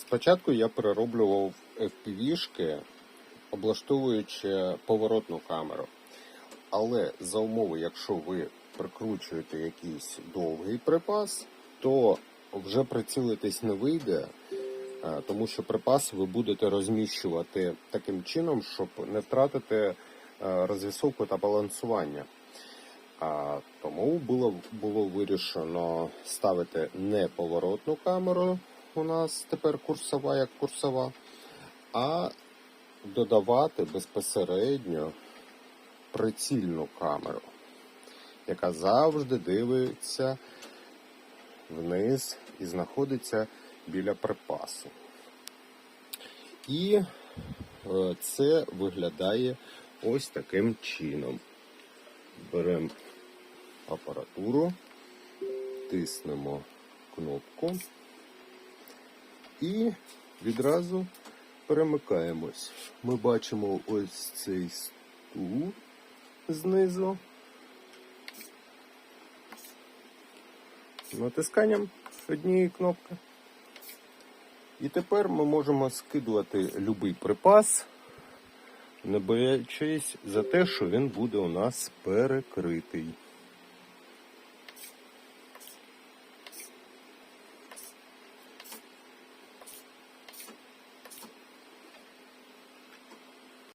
Спочатку я перероблював FPV-шки, облаштовуючи поворотну камеру. Але за умови, якщо ви прикручуєте якийсь довгий припас, то вже прицілитись не вийде, е, тому що припас ви будете розміщувати таким чином, щоб не втратити е, розвісовку та балансування. А, тому було, було вирішено ставити не поворотну камеру, у нас тепер курсова як курсова, а додавати безпосередньо прицільну камеру, яка завжди дивиться вниз і знаходиться біля припасу. І е, це виглядає ось таким чином. Беремо апаратуру, тиснемо кнопку і відразу перемикаємось. Ми бачимо ось цей стул знизу. Натисканням однієї кнопки. І тепер ми можемо скидувати будь-який припас, не боячись за те, що він буде у нас перекритий.